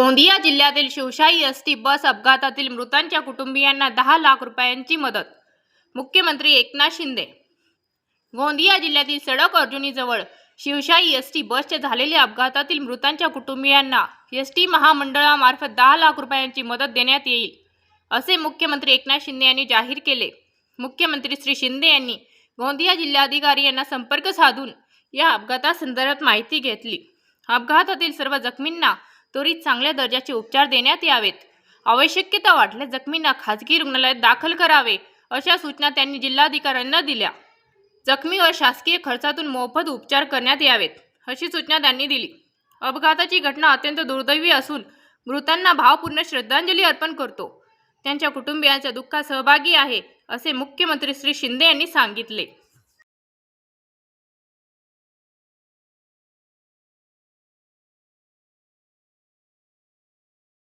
गोंदिया जिल्ह्यातील Shivshahi S T bus अपघातातील मृतांच्या कुटुंबियांना दहा लाख रुपयांची मदत. मुख्यमंत्री एकनाथ शिंदे. गोंदिया जिल्ह्यातील सडक अर्जुनीजवळ शिवशाही एस टी बसच्या झालेल्या अपघातातील मृतांच्या कुटुंबियांना एस टी महामंडळामार्फत दहा लाख रुपयांची मदत देण्यात येईल असे मुख्यमंत्री एकनाथ शिंदे यांनी जाहीर केले. मुख्यमंत्री श्री शिंदे यांनी गोंदिया जिल्हाधिकारी यांना संपर्क साधून या अपघातासंदर्भात माहिती घेतली. अपघातातील सर्व जखमींना त्वरित चांगल्या दर्जाचे उपचार देण्यात यावेत. आवश्यकता वाटल्यास जखमींना खाजगी रुग्णालयात दाखल करावे अशा सूचना त्यांनी जिल्हाधिकाऱ्यांना दिल्या. जखमीवर शासकीय खर्चातून मोफत उपचार करण्यात यावेत अशी सूचना त्यांनी दिली. अपघाताची घटना अत्यंत दुर्दैवी असून मृतांना भावपूर्ण श्रद्धांजली अर्पण करतो. त्यांच्या कुटुंबियांच्या दुःखात सहभागी आहे असे मुख्यमंत्री श्री शिंदे यांनी सांगितले.